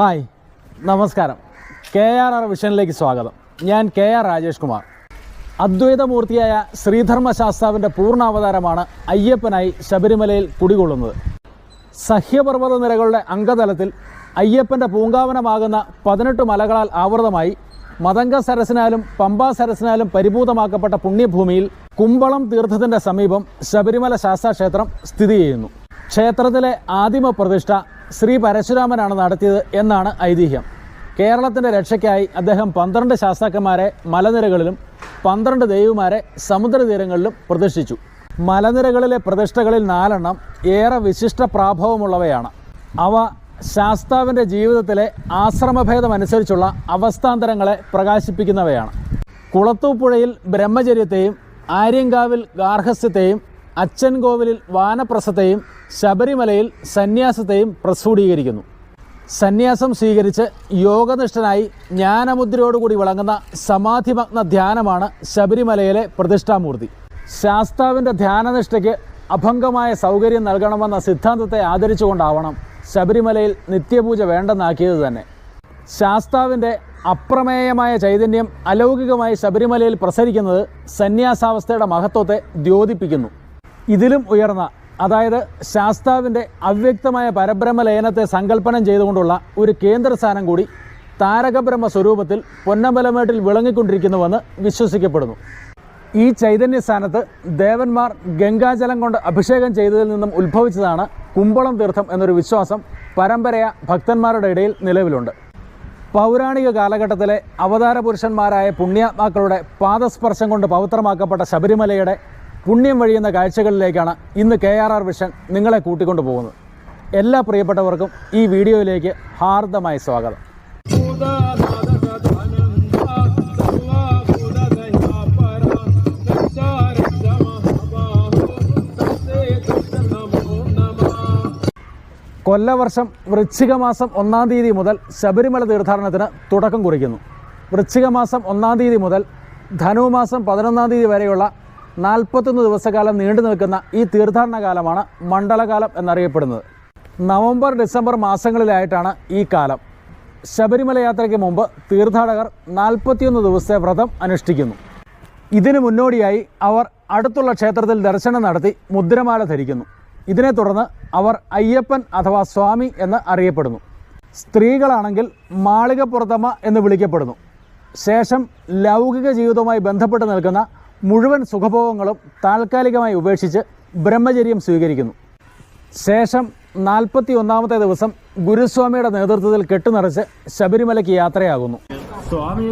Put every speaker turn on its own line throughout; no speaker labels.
Hi നമസ്കാരം. K R R വിഷനിലേക്ക് സ്വാഗതം. ഞാൻ കെ ആർ രാജേഷ് കുമാർ. അദ്വൈതമൂർത്തിയായ ശ്രീധർമ്മശാസ്താവിന്റെ പൂർണാവതാരമാണ് അയ്യപ്പനായി ശബരിമലയിൽ കുടികൊള്ളുന്നത്. സഹ്യപർവത നിരകളുടെ അംഗതലത്തിൽ അയ്യപ്പന്റെ പൂങ്കാവനമാകുന്ന പതിനെട്ട് മലകളാൽ ആവൃതമായി മതംഗ സരസിനാലും പമ്പാ സരസിനാലും പരിപൂതമാക്കപ്പെട്ട പുണ്യഭൂമിയിൽ കുമ്പളം തീർത്ഥത്തിന്റെ സമീപം ശബരിമല ശാസ്താക്ഷേത്രം സ്ഥിതി ചെയ്യുന്നു. ക്ഷേത്രത്തിലെ ആദിമ പ്രതിഷ്ഠ ശ്രീ പരശുരാമനാണ് നടത്തിയത് എന്നാണ് ഐതിഹ്യം. കേരളത്തിന്റെ രക്ഷയ്ക്കായി അദ്ദേഹം പന്ത്രണ്ട് ശാസ്താക്കന്മാരെ മലനിരകളിലും പന്ത്രണ്ട് ദൈവമാരെ സമുദ്രതീരങ്ങളിലും പ്രതിഷ്ഠിച്ചു. മലനിരകളിലെ പ്രതിഷ്ഠകളിൽ നാലെണ്ണം ഏറെ വിശിഷ്ട പ്രാഭവമുള്ളവയാണ്. അവ ശാസ്താവിന്റെ ജീവിതത്തിലെ ആശ്രമഭേദമനുസരിച്ചുള്ള അവസ്ഥാന്തരങ്ങളെ പ്രകാശിപ്പിക്കുന്നവയാണ്. കുളത്തൂപ്പുഴയിൽ ബ്രഹ്മചര്യത്തെയും ആര്യങ്കാവിൽ ഗാർഹസ്യത്തെയും അച്ഛൻകോവിലിൽ വാനപ്രസത്തെയും ശബരിമലയിൽ സന്യാസത്തെയും പ്രസ്ഫുടീകരിക്കുന്നു സന്യാസം സ്വീകരിച്ച് യോഗനിഷ്ഠനായി ജ്ഞാനമുദ്രയോടുകൂടി വിളങ്ങുന്ന സമാധിമഗ്ന ധ്യാനമാണ് ശബരിമലയിലെ പ്രതിഷ്ഠാമൂർത്തി. ശാസ്താവിന്റെ ധ്യാനനിഷ്ഠയ്ക്ക് അഭംഗമായ സൗകര്യം നൽകണമെന്ന സിദ്ധാന്തത്തെ ആദരിച്ചുകൊണ്ടാവണം ശബരിമലയിൽ നിത്യപൂജ വേണ്ടെന്നാക്കിയത് തന്നെ. ശാസ്താവിന്റെ അപ്രമേയമായ ചൈതന്യം അലൗകികമായി ശബരിമലയിൽ പ്രസരിക്കുന്നത് സന്യാസാവസ്ഥയുടെ മഹത്വത്തെ ദ്യോതിപ്പിക്കുന്നു. ഇതിലും ഉയർന്ന അതായത് ശാസ്താവിന്റെ അവ്യക്തമായ പരബ്രഹ്മ ലയനത്തെ സങ്കല്പനം ചെയ്തുകൊണ്ടുള്ള ഒരു കേന്ദ്രസ്ഥാനം കൂടി താരകബ്രഹ്മ സ്വരൂപത്തിൽ പൊന്നമ്പലമേട്ടിൽ വിളങ്ങിക്കൊണ്ടിരിക്കുന്നുവെന്ന് വിശ്വസിക്കപ്പെടുന്നു. ഈ ചൈതന്യ സ്ഥാനത്ത് ദേവന്മാർ ഗംഗാജലം കൊണ്ട് അഭിഷേകം ചെയ്തതിൽ നിന്നും ഉത്ഭവിച്ചതാണ് കുമ്പളം തീർത്ഥം എന്നൊരു വിശ്വാസം പരമ്പരയ ഭക്തന്മാരുടെ ഇടയിൽ നിലവിലുണ്ട്. പൗരാണിക കാലഘട്ടത്തിലെ അവതാര പുരുഷന്മാരായ പുണ്യാത്മാക്കളുടെ പാദസ്പർശം കൊണ്ട് പവിത്രമാക്കപ്പെട്ട ശബരിമലയുടെ പുണ്യം വഴിയുന്ന കാഴ്ചകളിലേക്കാണ് ഇന്ന് കെ ആർ ആർ വിഷൻ നിങ്ങളെ കൂട്ടിക്കൊണ്ടു പോകുന്നത്. എല്ലാ പ്രിയപ്പെട്ടവർക്കും ഈ വീഡിയോയിലേക്ക് ഹാർദമായ സ്വാഗതം. കൊല്ലവർഷം വൃശ്ചികമാസം ഒന്നാം തീയതി മുതൽ ശബരിമല തീർത്ഥാടനത്തിന് തുടക്കം കുറിക്കുന്നു. വൃശ്ചികമാസം ഒന്നാം തീയതി മുതൽ ധനുമാസം പതിനൊന്നാം തീയതി വരെയുള്ള നാൽപ്പത്തൊന്ന് ദിവസക്കാലം നീണ്ടു നിൽക്കുന്ന ഈ തീർത്ഥാടന കാലമാണ് മണ്ഡലകാലം എന്നറിയപ്പെടുന്നത്. നവംബർ ഡിസംബർ മാസങ്ങളിലായിട്ടാണ് ഈ കാലം. ശബരിമല യാത്രയ്ക്ക് മുമ്പ് തീർത്ഥാടകർ നാൽപ്പത്തിയൊന്ന് ദിവസത്തെ വ്രതം അനുഷ്ഠിക്കുന്നു. ഇതിനു മുന്നോടിയായി അവർ അടുത്തുള്ള ക്ഷേത്രത്തിൽ ദർശനം നടത്തി മുദ്രമാല ധരിക്കുന്നു. ഇതിനെ തുടർന്ന് അവർ അയ്യപ്പൻ അഥവാ സ്വാമി എന്ന് അറിയപ്പെടുന്നു. സ്ത്രീകളാണെങ്കിൽ മാളികപ്പുറത്തമ്മ എന്ന് വിളിക്കപ്പെടുന്നു. ശേഷം ലൗകിക ജീവിതവുമായി ബന്ധപ്പെട്ട് നിൽക്കുന്ന മുഴുവൻ സുഖഭോഗങ്ങളും താൽക്കാലികമായി ഉപേക്ഷിച്ച് ബ്രഹ്മചര്യം സ്വീകരിക്കുന്നു. ശേഷം നാൽപ്പത്തി ഒന്നാമത്തെ ദിവസം ഗുരുസ്വാമിയുടെ നേതൃത്വത്തിൽ കെട്ടുനിറച്ച് ശബരിമലയ്ക്ക് യാത്രയാകുന്നു. സ്വാമി.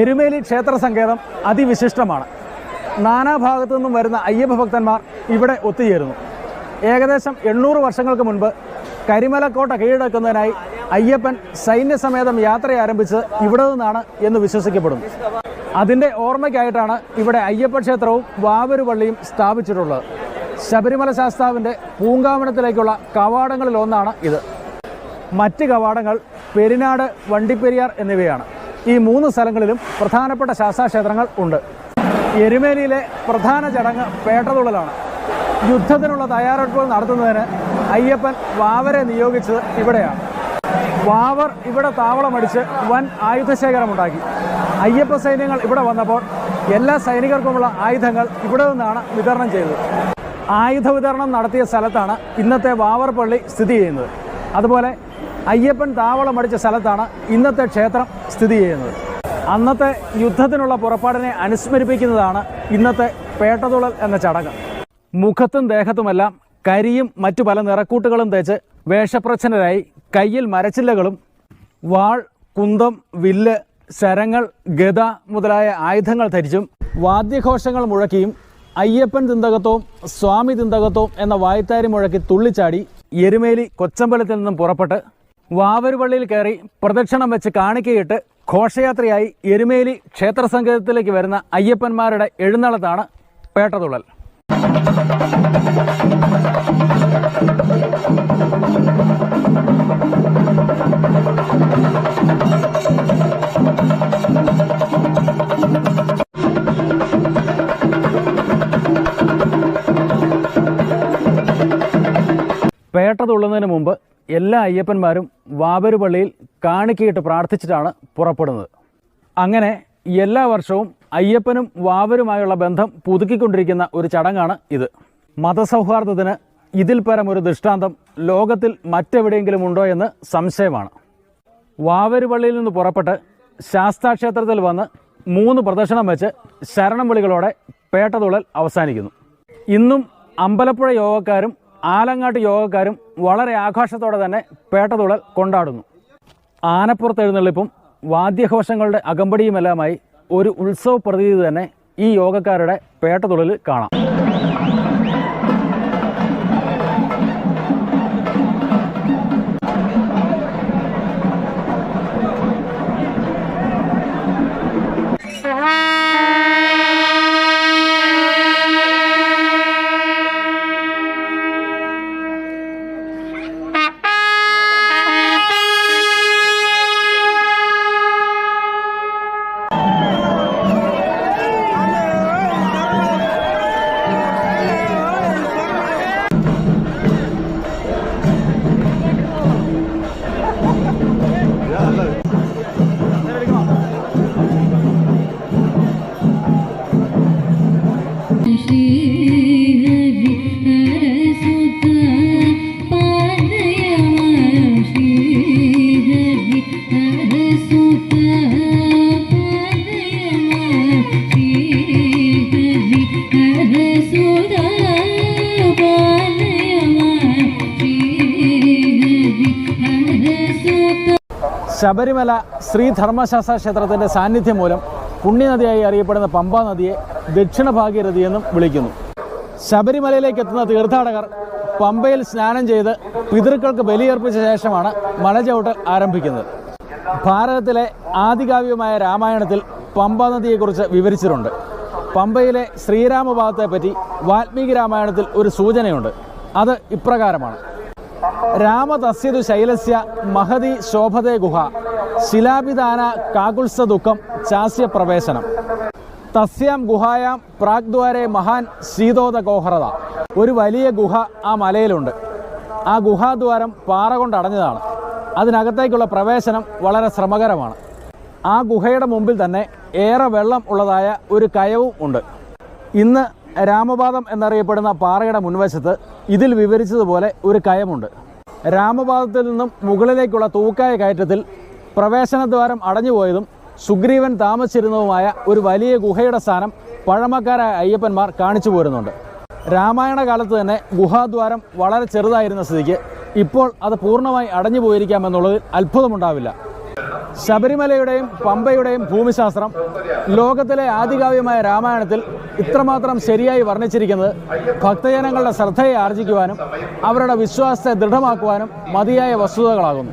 എരുമേലി ക്ഷേത്ര സങ്കേതം അതിവിശിഷ്ടമാണ്. നാനാഭാഗത്തു നിന്നും വരുന്ന അയ്യപ്പ ഭക്തന്മാർ ഇവിടെ ഒത്തുചേരുന്നു. ഏകദേശം എണ്ണൂറ് വർഷങ്ങൾക്ക് മുൻപ് കരിമലക്കോട്ട കീഴടക്കുന്നതിനായി അയ്യപ്പൻ സൈന്യസമേതം യാത്ര ആരംഭിച്ചത് ഇവിടെ നിന്നാണ് എന്ന് വിശ്വസിക്കപ്പെടുന്നു. അതിന്റെ ഓർമ്മയ്ക്കായിട്ടാണ് ഇവിടെ അയ്യപ്പ ക്ഷേത്രവും വാവരു പള്ളിയും സ്ഥാപിച്ചിട്ടുള്ളത്. ശബരിമല ശാസ്താവിന്റെ പൂങ്കാവനത്തിലേക്കുള്ള കവാടങ്ങളിൽ ഒന്നാണ് ഇത്. മറ്റ് കവാടങ്ങൾ പെരിനാട് വണ്ടിപ്പെരിയാർ എന്നിവയാണ്. ഈ മൂന്ന് സ്ഥലങ്ങളിലും പ്രധാനപ്പെട്ട ശാസ്താക്ഷേത്രങ്ങൾ ഉണ്ട്. എരുമേലിയിലെ പ്രധാന ചടങ്ങ് പേട്ടതുള്ളലാണ്. യുദ്ധത്തിനുള്ള തയ്യാറെടുപ്പുകൾ നടത്തുന്നതിന് അയ്യപ്പൻ വാവരെ നിയോഗിച്ചത് ഇവിടെയാണ്. വാവർ ഇവിടെ താവളമടിച്ച് വൻ ആയുധശേഖരമുണ്ടാക്കി. അയ്യപ്പ സൈന്യങ്ങൾ ഇവിടെ വന്നപ്പോൾ എല്ലാ സൈനികർക്കുമുള്ള ആയുധങ്ങൾ ഇവിടെ നിന്നാണ് വിതരണം ചെയ്തത്. ആയുധ വിതരണം നടത്തിയ സ്ഥലത്താണ് ഇന്നത്തെ വാവർ പള്ളി സ്ഥിതി ചെയ്യുന്നത്. അതുപോലെ അയ്യപ്പൻ താവളം അടിച്ച സ്ഥലത്താണ് ഇന്നത്തെ ക്ഷേത്രം സ്ഥിതി ചെയ്യുന്നത്. അന്നത്തെ യുദ്ധത്തിനുള്ള പുറപ്പാടിനെ അനുസ്മരിപ്പിക്കുന്നതാണ് ഇന്നത്തെ പേട്ടതുളൽ എന്ന ചടങ്ങ്. മുഖത്തും ദേഹത്തുമെല്ലാം കരിയും മറ്റു പല നിറക്കൂട്ടുകളും തേച്ച് വേഷപ്രച്ഛനരായി കയ്യിൽ മരച്ചില്ലകളും വാൾ കുന്തം വില്ല് ശരങ്ങൾ ഗത മുതലായ ആയുധങ്ങൾ ധരിച്ചും വാദ്യഘോഷങ്ങൾ മുഴക്കിയും അയ്യപ്പൻ തിന്തകത്വവും സ്വാമി തിന്തകത്വവും എന്ന വായ്ത്താരി മുഴക്കി തുള്ളിച്ചാടി എരുമേലി കൊച്ചമ്പലത്തിൽ നിന്നും പുറപ്പെട്ട് വാവരുപള്ളിയിൽ കയറി പ്രദക്ഷിണം വെച്ച് കാണിക്കയിട്ട് ഘോഷയാത്രയായി എരുമേലി ക്ഷേത്ര സങ്കേതത്തിലേക്ക് വരുന്ന അയ്യപ്പന്മാരുടെ എഴുന്നള്ളത്താണ് പേട്ടതുള്ളൽ പേട്ട തുള്ളുന്നതിന് മുമ്പ് എല്ലാ അയ്യപ്പന്മാരും വാവര് പള്ളിയിൽ കാണിക്കയിട്ട് പ്രാർത്ഥിച്ചിട്ടാണ് പുറപ്പെടുന്നത്. അങ്ങനെ എല്ലാ വർഷവും അയ്യപ്പനും വാവരുമായുള്ള ബന്ധം പുതുക്കിക്കൊണ്ടിരിക്കുന്ന ഒരു ചടങ്ങാണ് ഇത്. മതസൗഹാർദ്ദത്തിന് ഇതിൽ പരം ഒരു ദൃഷ്ടാന്തം ലോകത്തിൽ മറ്റെവിടെയെങ്കിലും ഉണ്ടോ എന്ന് സംശയമാണ്. വാവരുപള്ളിയിൽ നിന്ന് പുറപ്പെട്ട് ശാസ്താക്ഷേത്രത്തിൽ വന്ന് മൂന്ന് പ്രദക്ഷിണം വെച്ച് ശരണം വിളികളോടെ പേട്ടതുള്ളൽ അവസാനിക്കുന്നു. ഇന്നും അമ്പലപ്പുഴ യോഗക്കാരും ആലങ്ങാട്ട് യോഗക്കാരും വളരെ ആഘോഷത്തോടെ തന്നെ പേട്ടതുള്ളൽ കൊണ്ടാടുന്നു. ആനപ്പുറത്ത് എഴുന്നള്ളിപ്പും വാദ്യഘോഷങ്ങളുടെ അകമ്പടിയുമെല്ലാമായി ഒരു ഉത്സവ പ്രതീതി തന്നെ ഈ യോഗക്കാരുടെ പേട്ടതുള്ളലിൽ കാണാം. ശബരിമല ശ്രീ ധർമ്മശാസ്ത്ര ക്ഷേത്രത്തിന്റെ സാന്നിധ്യം മൂലം പുണ്യനദിയായി അറിയപ്പെടുന്ന പമ്പാ നദിയെ ദക്ഷിണ ഭാഗീരഥി എന്നും വിളിക്കുന്നു. ശബരിമലയിലേക്ക് എത്തുന്ന തീർത്ഥാടകർ പമ്പയിൽ സ്നാനം ചെയ്ത് പിതൃക്കൾക്ക് ബലിയർപ്പിച്ച ശേഷമാണ് മലചവിട്ടൽ ആരംഭിക്കുന്നത്. ഭാരതത്തിലെ ആദികാവ്യമായ രാമായണത്തിൽ പമ്പാ നദിയെക്കുറിച്ച് വിവരിച്ചിട്ടുണ്ട്. പമ്പയിലെ ശ്രീരാമഭാഗത്തെപ്പറ്റി വാൽമീകി രാമായണത്തിൽ ഒരു സൂചനയുണ്ട്. അത് ഇപ്രകാരമാണ്. രാമതസ്യതു ശൈലസ്യ മഹതി ശോഭതേ ഗുഹ. ശിലാപിദാന കാകുത്സ ദുഃഖം ചാസ്യ പ്രവേശനം. തസ്യാം ഗുഹായാം പ്രാഗ്ദ്വാരെ മഹാൻ ശീതോദകോഹറത ഒരു വലിയ ഗുഹ ആ മലയിലുണ്ട്. ആ ഗുഹാദ്വാരം പാറ കൊണ്ട് അടഞ്ഞതാണ്. അതിനകത്തേക്കുള്ള പ്രവേശനം വളരെ ശ്രമകരമാണ്. ആ ഗുഹയുടെ മുമ്പിൽ തന്നെ ഏറെ വെള്ളം ഉള്ളതായ ഒരു കയവും ഉണ്ട്. ഇന്ന് രാമപാദം എന്നറിയപ്പെടുന്ന പാറയുടെ മുൻവശത്ത് ഇതിൽ വിവരിച്ചതുപോലെ ഒരു കയമുണ്ട്. രാമപാദത്തിൽ നിന്നും മുകളിലേക്കുള്ള തൂക്കായ കയറ്റത്തിൽ പ്രവേശനദ്വാരം അടഞ്ഞുപോയതും സുഗ്രീവൻ താമസിച്ചിരുന്നതുമായ ഒരു വലിയ ഗുഹയുടെ സ്ഥാനം പഴമക്കാരായ അയ്യപ്പന്മാർ കാണിച്ചു പോരുന്നുണ്ട്. രാമായണ കാലത്ത് തന്നെ ഗുഹാദ്വാരം വളരെ ചെറുതായിരുന്ന സ്ഥിതിക്ക് ഇപ്പോൾ അത് പൂർണമായി അടഞ്ഞു പോയിരിക്കാമെന്നുള്ളതിൽ അത്ഭുതമുണ്ടാവില്ല. ശബരിമലയുടെയും പമ്പയുടെയും ഭൂമിശാസ്ത്രം ലോകത്തിലെ ആദികാവ്യമായ രാമായണത്തിൽ ഇത്രമാത്രം ശരിയായി വർണിച്ചിരിക്കുന്നത് ഭക്തജനങ്ങളുടെ ശ്രദ്ധയെ ആർജിക്കുവാനും അവരുടെ വിശ്വാസത്തെ ദൃഢമാക്കുവാനും മതിയായ വസ്തുതകളാകുന്നു.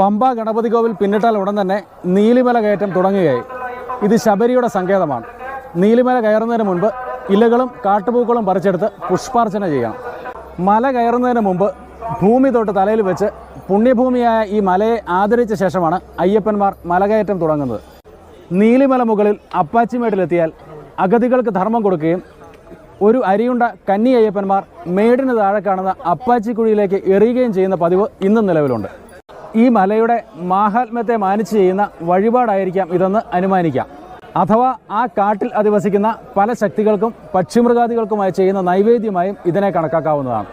പമ്പ ഗണപതി കോവിൽ പിന്നിട്ടാൽ ഉടൻ തന്നെ നീലിമല കയറ്റം തുടങ്ങുകയായി. ഇത് ശബരിയുടെ സങ്കേതമാണ്. നീലിമല കയറുന്നതിന് മുൻപ് ഇലകളും കാട്ടുപൂക്കളും പറിച്ചെടുത്ത് പുഷ്പാർച്ചന ചെയ്യണം. മല കയറുന്നതിന് മുമ്പ് ഭൂമി തൊട്ട് തലയിൽ വെച്ച് പുണ്യഭൂമിയായ ഈ മലയെ ആദരിച്ച ശേഷമാണ് അയ്യപ്പന്മാർ മലകയറ്റം തുടങ്ങുന്നത്. നീലിമല മുകളിൽ അപ്പാച്ചിമേട്ടിലെത്തിയാൽ അഗതികൾക്ക് ധർമ്മം കൊടുക്കുകയും ഒരു അരിയുണ്ട കന്നി അയ്യപ്പന്മാർ മേടിന് താഴെ കാണുന്ന അപ്പാച്ചിക്കുഴിയിലേക്ക് എറിയുകയും ചെയ്യുന്ന പതിവ് ഇന്നും നിലവിലുണ്ട്. ഈ മലയുടെ മാഹാത്മ്യത്തെ മാനിച്ച് ചെയ്യുന്ന വഴിപാടായിരിക്കാം ഇതെന്ന് അനുമാനിക്കാം അഥവാ ആ കാട്ടിൽ അധിവസിക്കുന്ന പല ശക്തികൾക്കും പക്ഷിമൃഗാദികൾക്കുമായി ചെയ്യുന്ന നൈവേദ്യമായും ഇതിനെ കണക്കാക്കാവുന്നതാണ്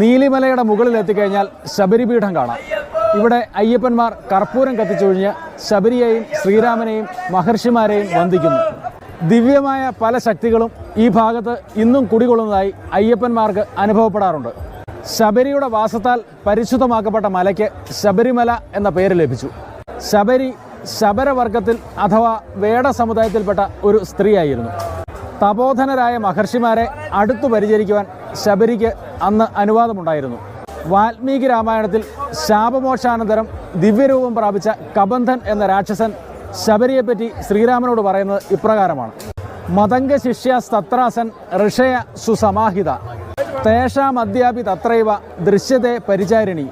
നീലിമലയുടെ മുകളിൽ എത്തിക്കഴിഞ്ഞാൽ ശബരിപീഠം കാണാം. ഇവിടെ അയ്യപ്പന്മാർ കർപ്പൂരം കത്തിച്ചൊഴിഞ്ഞ് ശബരിയെയും ശ്രീരാമനെയും മഹർഷിമാരെയും വന്ദിക്കുന്നു. ദിവ്യമായ പല ശക്തികളും ഈ ഭാഗത്ത് ഇന്നും കുടികൊള്ളുന്നതായി അയ്യപ്പന്മാർക്ക് അനുഭവപ്പെടാറുണ്ട്. ശബരിയുടെ വാസത്താൽ പരിശുദ്ധമാക്കപ്പെട്ട മലയ്ക്ക് ശബരിമല എന്ന പേര് ലഭിച്ചു. ശബരി ശബരവർഗത്തിൽ അഥവാ വേട സമുദായത്തിൽപ്പെട്ട ഒരു സ്ത്രീയായിരുന്നു. തപോധനരായ മഹർഷിമാരെ അടുത്തു പരിചരിക്കുവാൻ ശബരിക്ക് അന്ന് അനുവാദമുണ്ടായിരുന്നു. വാൽമീകി രാമായണത്തിൽ ശാപമോക്ഷാനന്തരം ദിവ്യരൂപം പ്രാപിച്ച കബന്ധൻ എന്ന രാക്ഷസൻ ശബരിയെപ്പറ്റി ശ്രീരാമനോട് പറയുന്നത് ഇപ്രകാരമാണ്. മതംഗ ശിഷ്യ സത്രാസൻ ഋഷയ സുസമാഹിത. തേഷാമദ്യാപി തത്രൈവ ദൃശ്യത്തെ പരിചാരിണി.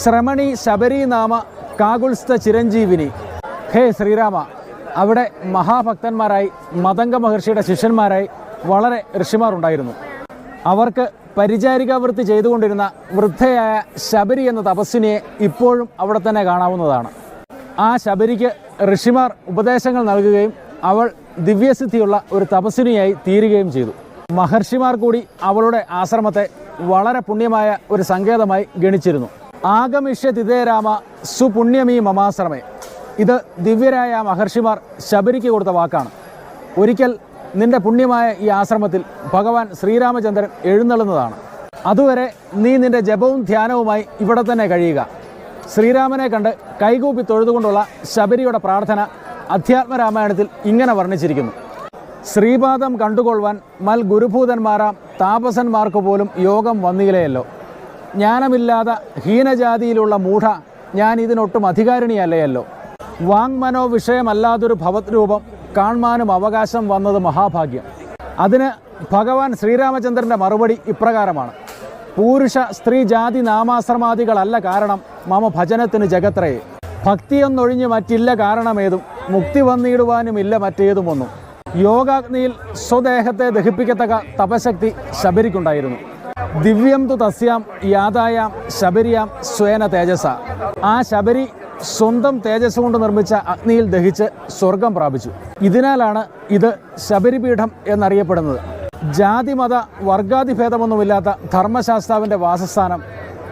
ശ്രമണി ശബരി നാമ കാകുൽസ്ഥ ചിരഞ്ജീവിനി. ഹേ ശ്രീരാമ. അവിടെ മഹാഭക്തന്മാരായി മതംഗ മഹർഷിയുടെ ശിഷ്യന്മാരായി വളരെ ഋഷിമാർ ഉണ്ടായിരുന്നു അവർക്ക് പരിചാരികാവൃത്തി ചെയ്തുകൊണ്ടിരുന്ന വൃദ്ധയായ ശബരി എന്ന തപസ്വിനിയെ ഇപ്പോഴും അവിടെ തന്നെ കാണാവുന്നതാണ്. ആ ശബരിക്ക് ഋഷിമാർ ഉപദേശങ്ങൾ നൽകുകയും അവൾ ദിവ്യസിദ്ധിയുള്ള ഒരു തപസ്വിനിയായി തീരുകയും ചെയ്തു. മഹർഷിമാർ കൂടി അവളുടെ ആശ്രമത്തെ വളരെ പുണ്യമായ ഒരു സങ്കേതമായി ഗണിച്ചിരുന്നു. ആഗമിഷ്യ തിതേരാമ സുപുണ്യമീ മമാശ്രമേ ഇത് ദിവ്യരായ മഹർഷിമാർ ശബരിക്ക് കൊടുത്ത വാക്കാണ്. ഒരിക്കൽ നിന്റെ പുണ്യമായ ഈ ആശ്രമത്തിൽ ഭഗവാൻ ശ്രീരാമചന്ദ്രൻ എഴുന്നള്ളുന്നതാണ്. അതുവരെ നീ നിന്റെ ജപവും ധ്യാനവുമായി ഇവിടെ തന്നെ കഴിയുക. ശ്രീരാമനെ കണ്ട് കൈകൂപ്പി തൊഴുതുകൊണ്ടുള്ള ശബരിയുടെ പ്രാർത്ഥന അധ്യാത്മരാമായണത്തിൽ ഇങ്ങനെ വർണിച്ചിരിക്കുന്നു. ശ്രീപാദം കണ്ടുകൊള്ളുവാൻ മൽ ഗുരുഭൂതന്മാരാം താപസന്മാർക്ക് പോലും യോഗം വന്നിലയല്ലോ ജ്ഞാനമില്ലാത്ത ഹീനജാതിയിലുള്ള മൂഢ ഞാൻ ഇതിനൊട്ടും അധികാരിണിയല്ലയല്ലോ. വാങ്മനോ വിഷയമല്ലാതൊരു ഭവത് രൂപം കാൺമാനും അവകാശം വന്നത് മഹാഭാഗ്യം. അതിന് ഭഗവാൻ ശ്രീരാമചന്ദ്രന്റെ മറുപടി ഇപ്രകാരമാണ്. പുരുഷ സ്ത്രീ ജാതി നാമാശ്രമാദികളല്ല കാരണം മമ ഭജനത്തിന് ജഗത്രയെ ഭക്തിയൊന്നൊഴിഞ്ഞ് മറ്റില്ല കാരണമേതും മുക്തി വന്നിടുവാനും ഇല്ല മറ്റേതുമൊന്നും. യോഗാഗ്നിയിൽ സ്വദേഹത്തെ ദഹിപ്പിക്കത്തക്ക തപശക്തി ശബരിക്കുണ്ടായിരുന്നു. ദിവ്യം തു തസ്യാം യാതായാം ശബരിയാം സ്വേന തേജസ. ആ ശബരി സ്വന്തം തേജസ് കൊണ്ട് നിർമ്മിച്ച അഗ്നിയിൽ ദഹിച്ച് സ്വർഗം പ്രാപിച്ചു. ഇതിനാലാണ് ഇത് ശബരിപീഠം എന്നറിയപ്പെടുന്നത്. ജാതിമത വർഗാതിഭേദമൊന്നുമില്ലാത്ത ധർമ്മശാസ്താവിന്റെ വാസസ്ഥാനം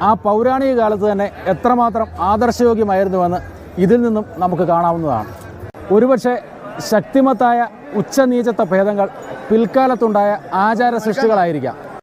ആ പൗരാണിക കാലത്ത് തന്നെ എത്രമാത്രം ആദർശയോഗ്യമായിരുന്നുവെന്ന് ഇതിൽ നിന്നും നമുക്ക് കാണാവുന്നതാണ്. ഒരുപക്ഷെ ശക്തിമത്തായ ഉച്ചനീചത്വ ഭേദങ്ങൾ പിൽക്കാലത്തുണ്ടായ ആചാര സൃഷ്ടികളായിരിക്കാം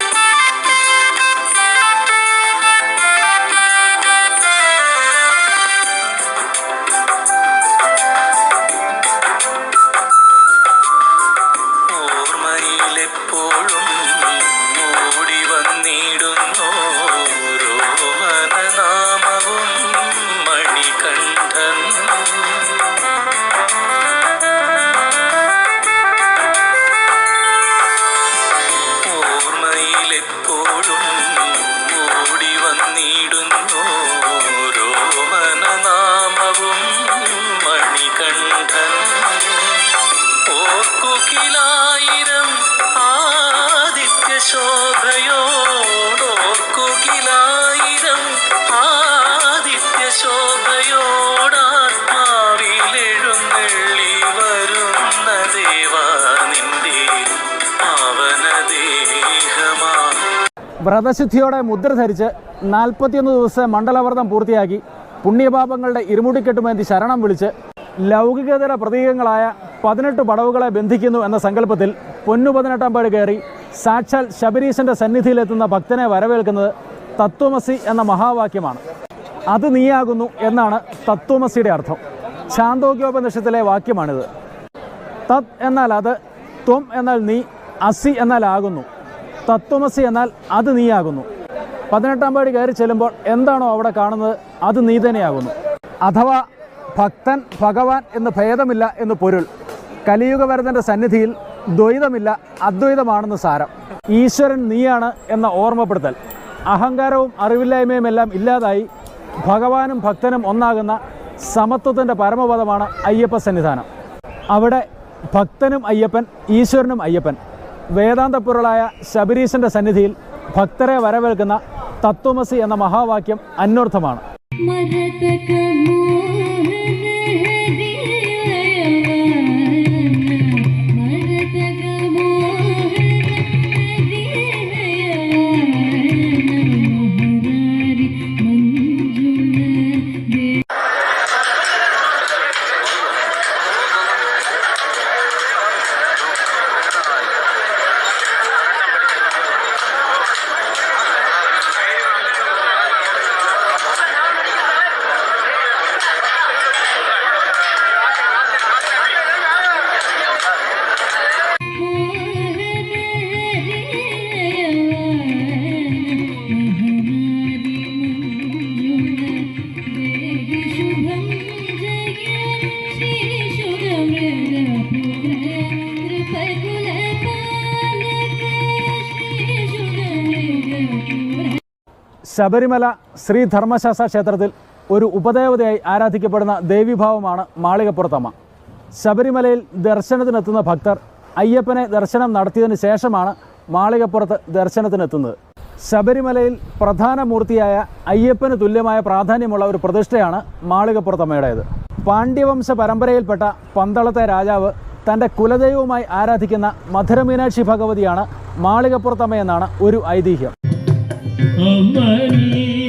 নাই
വ്രതശുദ്ധിയോടെ മുദ്ര ധരിച്ച് നാൽപ്പത്തിയൊന്ന് ദിവസം മണ്ഡലവ്രതം പൂർത്തിയാക്കി പുണ്യപാപങ്ങളുടെ ഇരുമുടിക്കെട്ടുമേന്തി ശരണം വിളിച്ച് ലൗകികതര പ്രതീകങ്ങളായ പതിനെട്ട് പടവുകളെ ബന്ധിക്കുന്നു എന്ന സങ്കല്പത്തിൽ പൊന്നു പതിനെട്ടാം പേട് കയറി സാക്ഷാൽ ശബരീശന്റെ സന്നിധിയിലെത്തുന്ന ഭക്തനെ വരവേൽക്കുന്നത് തത്വമസി എന്ന മഹാവാക്യമാണ്. അത് നീയാകുന്നു എന്നാണ് തത്വമസിയുടെ അർത്ഥം. ശാന്തോക്യോപനിഷത്തിലെ വാക്യമാണിത്. തത് എന്നാൽ അത് ത്വം എന്നാൽ നീ അസി എന്നാൽ ആകുന്നു. തത്വമസി എന്നാൽ അത് നീയാകുന്നു. പതിനെട്ടാം പടി കയറി ചെല്ലുമ്പോൾ എന്താണോ അവിടെ കാണുന്നത് അത് നീ തന്നെയാകുന്നു. അഥവാ ഭക്തൻ ഭഗവാൻ എന്ന് ഭേദമില്ല എന്ന് പൊരുൾ. കലിയുഗവരതന്റെ സന്നിധിയിൽ ദ്വൈതമില്ല അദ്വൈതമാണെന്ന് സാരം. ഈശ്വരൻ നീയാണ് എന്ന ഓർമ്മപ്പെടുത്തൽ. അഹങ്കാരവും അറിവില്ലായ്മയും എല്ലാം ഇല്ലാതായി ഭഗവാനും ഭക്തനും ഒന്നാകുന്ന സമത്വത്തിന്റെ പരമപദമാണ് അയ്യപ്പ സന്നിധാനം. അവിടെ ഭക്തനും അയ്യപ്പൻ ഈശ്വരനും അയ്യപ്പൻ. വേദാന്തപ്പൊരുളായ ശബരീശന്റെ സന്നിധിയിൽ ഭക്തരെ വരവേൽക്കുന്ന തത്വമസി എന്ന മഹാവാക്യം അന്വർത്ഥമാണ്. ശബരിമല ശ്രീ ധർമ്മശാസ്ത്ര ക്ഷേത്രത്തിൽ ഒരു ഉപദേവതയായി ആരാധിക്കപ്പെടുന്ന ദേവീഭാവമാണ് മാളികപ്പുറത്തമ്മ. ശബരിമലയിൽ ദർശനത്തിനെത്തുന്ന ഭക്തർ അയ്യപ്പനെ ദർശനം നടത്തിയതിന് ശേഷമാണ് മാളികപ്പുറത്ത് ദർശനത്തിനെത്തുന്നത്. ശബരിമലയിൽ പ്രധാന മൂർത്തിയായ അയ്യപ്പന് തുല്യമായ പ്രാധാന്യമുള്ള ഒരു പ്രതിഷ്ഠയാണ് മാളികപ്പുറത്തമ്മയുടേത്. പാണ്ഡ്യവംശ പരമ്പരയിൽപ്പെട്ട പന്തളത്തെ രാജാവ് തന്റെ കുലദൈവമായി ആരാധിക്കുന്ന മധുരമീനാക്ഷി ഭഗവതിയാണ് മാളികപ്പുറത്തമ്മയെന്നാണ് ഒരു ഐതിഹ്യം.
Oh, money.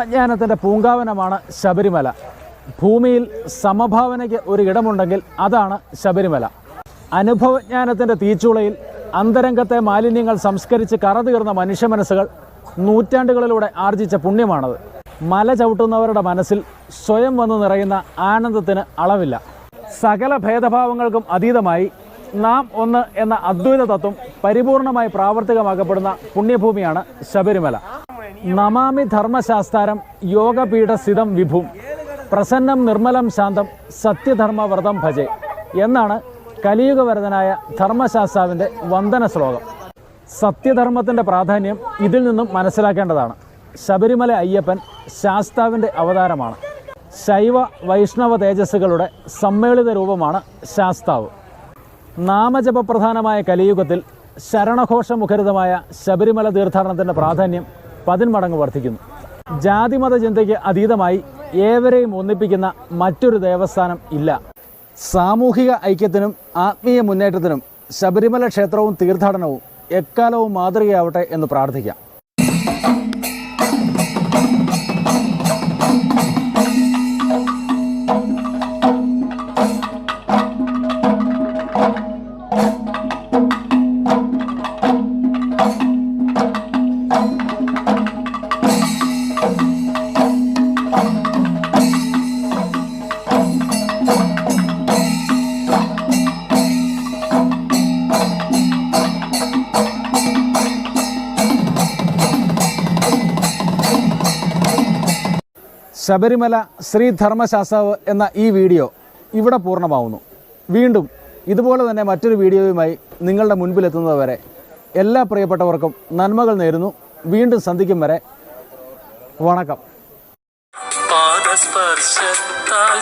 ആത്മജ്ഞാനത്തിന്റെ പൂങ്കാവനമാണ് ശബരിമല. ഭൂമിയിൽ സമഭാവനയ്ക്ക് ഒരു ഇടമുണ്ടെങ്കിൽ അതാണ് ശബരിമല. അനുഭവജ്ഞാനത്തിന്റെ തീച്ചുളയിൽ അന്തരംഗത്തെ മാലിന്യങ്ങൾ സംസ്കരിച്ച് കറതീർന്ന മനുഷ്യ മനസ്സുകൾ നൂറ്റാണ്ടുകളിലൂടെ ആർജിച്ച പുണ്യമാണത്. മല ചവിട്ടുന്നവരുടെ മനസ്സിൽ സ്വയം വന്നു നിറയുന്ന ആനന്ദത്തിന് അളവില്ല. സകല ഭേദഭാവങ്ങൾക്കും അതീതമായി നാം ഒന്ന് എന്ന അദ്വൈത തത്വം പരിപൂർണമായി പ്രാവർത്തികമാക്കപ്പെടുന്ന പുണ്യഭൂമിയാണ് ശബരിമല. നമാമി ധർമ്മശാസ്താരം യോഗപീഠ സ്ഥിതം വിഭും. പ്രസന്നം നിർമ്മലം ശാന്തം സത്യധർമ്മവ്രതം ഭജെ എന്നാണ് കലിയുഗവരതനായ ധർമ്മശാസ്താവിന്റെ വന്ദന ശ്ലോകം. സത്യധർമ്മത്തിന്റെ പ്രാധാന്യം ഇതിൽ നിന്നും മനസ്സിലാക്കേണ്ടതാണ്. ശബരിമല അയ്യപ്പൻ ശാസ്താവിന്റെ അവതാരമാണ്. ശൈവ വൈഷ്ണവ തേജസ്സുകളുടെ സമ്മേളിത രൂപമാണ് ശാസ്താവ്. നാമജപപ്രധാനമായ കലിയുഗത്തിൽ ശരണഘോഷമുഖരിതമായ ശബരിമല തീർത്ഥാടനത്തിന്റെ പ്രാധാന്യം പതിന്മടങ്ങ് വർദ്ധിക്കുന്നു. ജാതിമത ചിന്തയ്ക്ക് അതീതമായി ഏവരെയും ഒന്നിപ്പിക്കുന്ന മറ്റൊരു ദേവസ്ഥാനം ഇല്ല. സാമൂഹിക ഐക്യത്തിനും ആത്മീയ മുന്നേറ്റത്തിനും ശബരിമല ക്ഷേത്രവും തീർത്ഥാടനവും എക്കാലവും മാതൃകയാവട്ടെ എന്ന് പ്രാർത്ഥിക്കാം. ശബരിമല ശ്രീ ധർമ്മശാസ്താവ് എന്ന ഈ വീഡിയോ ഇവിടെ പൂർണമാവുന്നു. വീണ്ടും ഇതുപോലെ തന്നെ മറ്റൊരു വീഡിയോയുമായി നിങ്ങളുടെ മുൻപിലെത്തുന്നത് വരെ എല്ലാ പ്രിയപ്പെട്ടവർക്കും നന്മകൾ നേരുന്നു. വീണ്ടും സന്ധിക്കും വരെ വണക്കം.
പാദസ്പർശത്താൽ